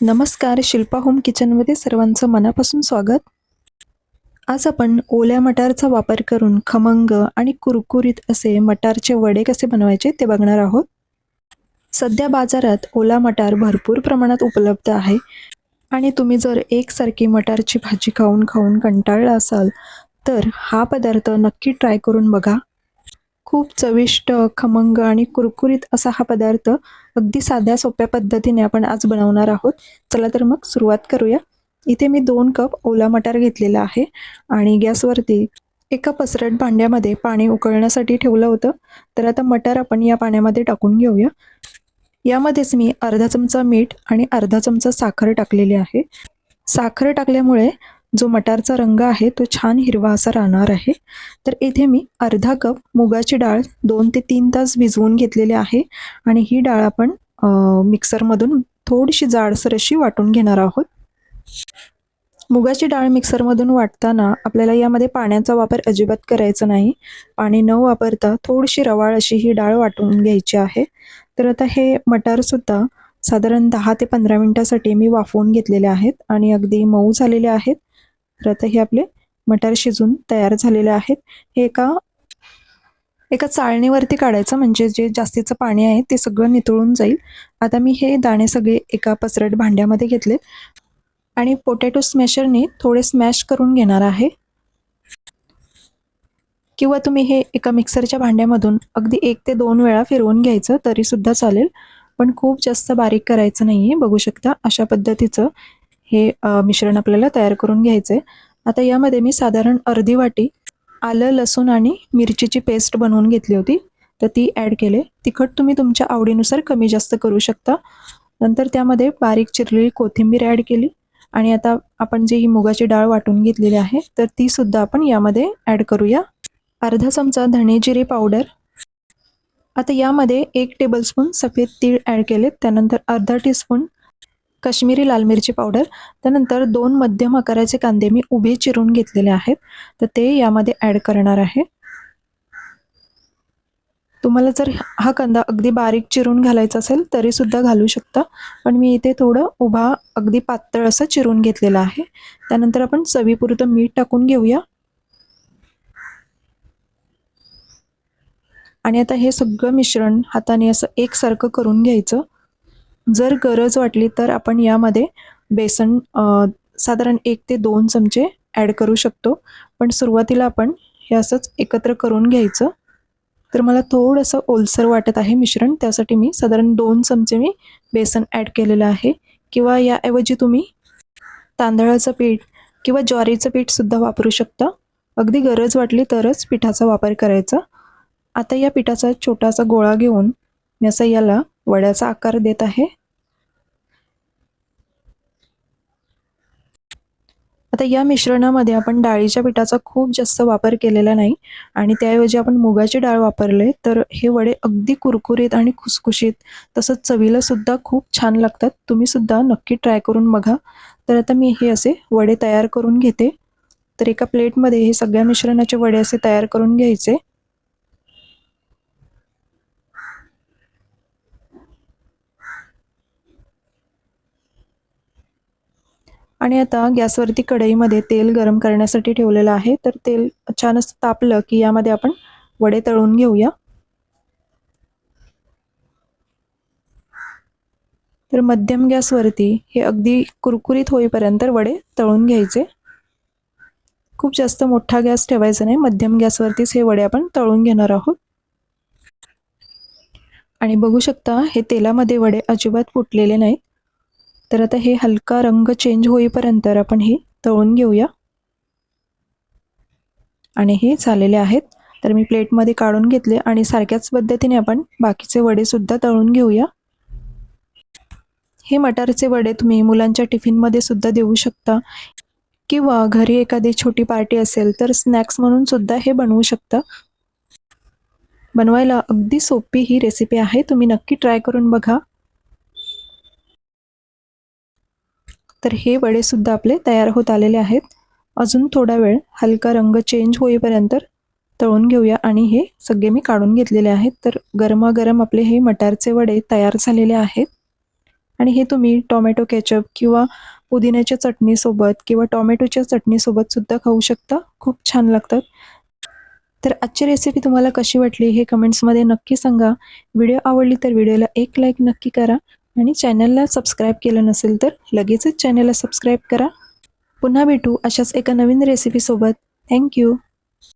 नमस्कार शिल्पा होम किचनमध्ये सर्वांचं मनापासून स्वागत. आज आपण ओल्या मटारचा वापर करून खमंग आणि कुरकुरीत असे मटारचे वडे कसे बनवायचे ते बघणार आहोत. सध्या बाजारात ओला मटार भरपूर प्रमाणात उपलब्ध आहे आणि तुम्ही जर एकसारखी मटारची भाजी खाऊन खाऊन कंटाळला असाल तर हा पदार्थ नक्की ट्राय करून बघा. खूप चविष्ट खमंग आणि कुरकुरीत असा हा पदार्थ अगदी साध्या सोप्या पद्धतीने आपण आज बनवणार आहोत. चला तर मग सुरुवात करूया. इथे मी दोन कप ओला मटार घेतलेला आहे आणि गॅसवरती एका पसरट भांड्यामध्ये पाणी उकळण्यासाठी ठेवलं होतं. तर आता मटार आपण या पाण्यामध्ये टाकून घेऊया. यामध्येच मी अर्धा चमचा मीठ आणि अर्धा चमचा साखर टाकलेली आहे. साखर टाकल्यामुळे जो मटारचा रंग आहे तो छान हिरवा असा राहणार आहे. तर इथे मी अर्धा कप मुगाची डाळ दोन ते तीन तास भिजवून घेतलेली आहे आणि ही डाळ आपण मिक्सरमधून थोडीशी जाडसर अशी वाटून घेणार आहोत. मुगाची डाळ मिक्सरमधून वाटताना आपल्याला यामध्ये पाण्याचा वापर अजिबात करायचा नाही. पाणी न वापरता थोडीशी रवाळ अशी ही डाळ वाटून घ्यायची आहे. तर आता हे मटारसुद्धा साधारण दहा ते पंधरा मिनटासाठी मी वाफवून घेतलेले आहेत आणि अगदी मऊ झालेले आहेत. तर आता हे आपले मटार शिजून तयार झालेले आहेत. हे एका एका चाळणीवरती काढायचं म्हणजे जे जास्तीचं पाणी आहे ते सगळं नितळून जाईल. आता मी हे दाणे सगळे एका पसरट भांड्यामध्ये घेतले. आणि पोटॅटो स्मॅशरने थोडे स्मॅश करून घेणार आहे. किंवा तुम्ही हे एका मिक्सरच्या भांड्यामधून अगदी एक ते दोन वेळा फिरवून घ्यायचं तरीसुद्धा चालेल. पण खूप जास्त बारीक करायचं नाही आहे बघू शकता. अशा पद्धतीचं हे मिश्रण आपल्याला तयार करून घ्यायचं आहे आता यामध्ये मी साधारण अर्धी वाटी आलं लसूण आणि मिरचीची पेस्ट बनवून घेतली होती. तर ती ॲड केले. तिखट तुम्ही तुमच्या आवडीनुसार कमी जास्त करू शकता. नंतर त्यामध्ये बारीक चिरलेली कोथिंबीर ॲड केली. आणि आता आपण जी ही मुगाची डाळ वाटून घेतलेली आहे तर ती सुद्धा आपण यामध्ये ॲड करूया. अर्धा चमचा धणे जिरे पावडर. आता यामध्ये एक टेबलस्पून सफेद तीळ ॲड केलेत. त्यानंतर अर्धा टीस्पून कश्मीरी लाल मिरची पावडर त्यानंतर दोन मध्यम आकाराचे कांदे मी उभे चिरून घेतलेले आहेत. तर ते यामध्ये ॲड करणार आहे. तुम्हाला जर हा कांदा अगदी बारीक चिरून घालायचा असेल तरी सुद्धा घालू शकता. पण मी इथे थोडं उभा अगदी पातळ असं चिरून घेतलेलं आहे. त्यानंतर आपण चवीपुरतं मीठ टाकून घेऊया. आणि आता हे सगळं मिश्रण हाताने असं एकसारखं करून घ्यायचं. जर गरज वाटली तर आपण यामध्ये बेसन साधारण एक ते दोन चमचे ॲड करू शकतो. पण सुरुवातीला आपण हे असंच एकत्र करून घ्यायचं. तर मला थोडंसं ओलसर वाटत आहे मिश्रण. त्यासाठी मी साधारण दोन चमचे मी बेसन ॲड केलेलं आहे. किंवा याऐवजी तुम्ही तांदळाचं पीठ किंवा ज्वारीचं पीठसुद्धा वापरू शकता. अगदी गरज वाटली तरच पिठाचा वापर करायचा. आता या पिठाचा छोटासा गोळा घेऊन मी असं याला वड्याचा आकार देत आहे. आता या मिश्रणामध्ये आपण डाळीच्या पिठाचा खूप जास्त वापर केलेला नाही आणि त्याऐवजी आपण मुगाची डाळ वापरले तर हे वडे अगदी कुरकुरीत आणि खुसखुशीत तसंच चवीला सुद्धा खूप छान लागतात. तुम्ही सुद्धा नक्की ट्राय करून बघा. तर आता मी हे असे वडे तयार करून घेते. तर एका प्लेटमध्ये हे सगळ्या मिश्रणाचे वडे असे तयार करून घ्यायचे. आणि आता गॅसवरती कढईमध्ये तेल गरम करण्यासाठी ठेवलेलं आहे. तर तेल छान असं तापलं की यामध्ये आपण वडे तळून घेऊया. तर मध्यम गॅसवरती हे अगदी कुरकुरीत होईपर्यंत वडे तळून घ्यायचे. खूप जास्त मोठा गॅस ठेवायचा नाही. मध्यम गॅसवरतीच हे वडे आपण तळून घेणार आहोत. आणि बघू शकता हे तेलामध्ये वडे अजिबात फुटलेले नाहीत. तर आता हे हलका रंग चेंज होईपर्यंत आपण हे तळून घेऊया. आणि हे झालेले आहेत. तर मी प्लेटमध्ये काढून घेतले आणि सारख्याच पद्धतीने आपण बाकीचे वडेसुद्धा तळून घेऊया. हे मटारचे वडे तुम्ही मुलांच्या टिफिनमध्ये सुद्धा देऊ शकता. किंवा घरी एखादी छोटी पार्टी असेल तर स्नॅक्स म्हणून सुद्धा हे बनवू शकता. बनवायला अगदी सोपी ही रेसिपी आहे. तुम्ही नक्की ट्राय करून बघा. तर हे वडेसुद्धा आपले तयार होत आलेले आहेत. अजून थोडा वेळ हलका रंग चेंज होईपर्यंत तळून घेऊया आणि हे सगळे मी काढून घेतलेले आहेत. तर गरमागरम आपले हे मटारचे वडे तयार झालेले आहेत. आणि हे तुम्ही टॉमॅटो केचप किंवा पुदिन्याच्या चटणीसोबत किंवा टॉमॅटोच्या चटणीसोबत सुद्धा खाऊ शकता. खूप छान लागतात. तर आजची रेसिपी तुम्हाला कशी वाटली हे कमेंट्समध्ये नक्की सांगा. व्हिडिओ आवडली तर व्हिडिओला एक लाईक नक्की करा. आणि चॅनलला सबस्क्राईब केलं नसेल तर लगेचच चॅनलला सबस्क्राईब करा. पुन्हा भेटू अशाच एका नवीन रेसिपीसोबत थँक्यू